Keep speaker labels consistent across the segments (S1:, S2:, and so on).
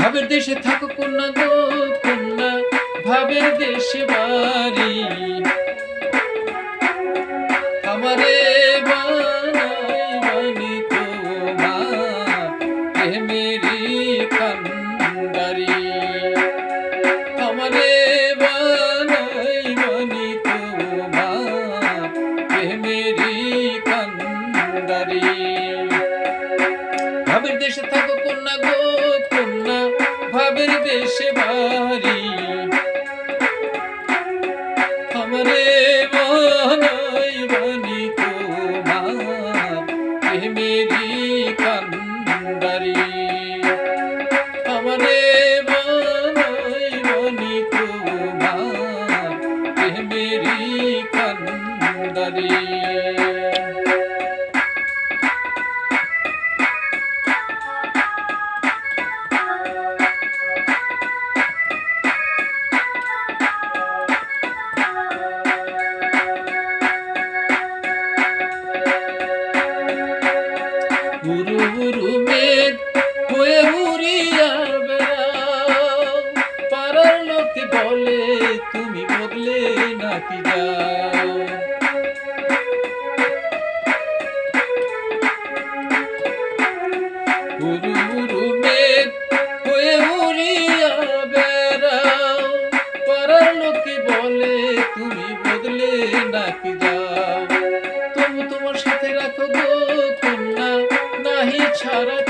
S1: ভাবের দেশে থাকো কন্যা গো কন্যা, ভাবের দেশে বাড়ি। আমারে কান্দারি ভাবের দেশে থাকো কন্যা গো দেশে বাড়ি পাড়ার বলে, তুমি বদলে নাকি যাও? বলে, তুমি বদলে নাকি যাও? তোমার সাথে নাহি ছাড়ি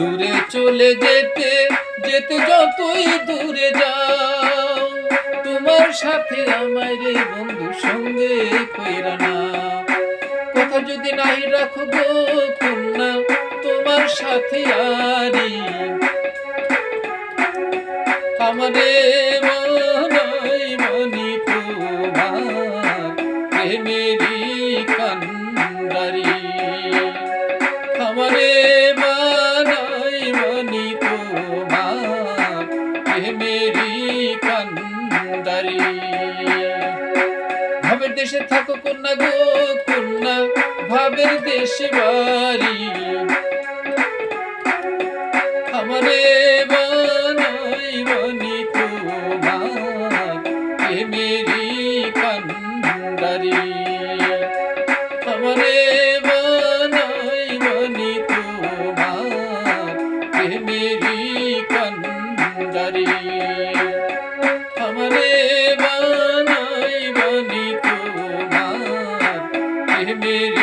S1: দূরে চলে যেতে যেতে যতই দূরে যাও, তোমার সাথে আমায় রে বন্ধু সঙ্গে না কথা যদি নাই রাখো গো কন্যা, তোমার সাথে আরি। আমারে ভাবের দেশে থাকো কন্যা গো কন্যা ভাবের দেশে বাড়ি। আমারে বানাই বানি প্রেমেরি কান্দারি বানি তোমার প্রেমেরি কান্দারি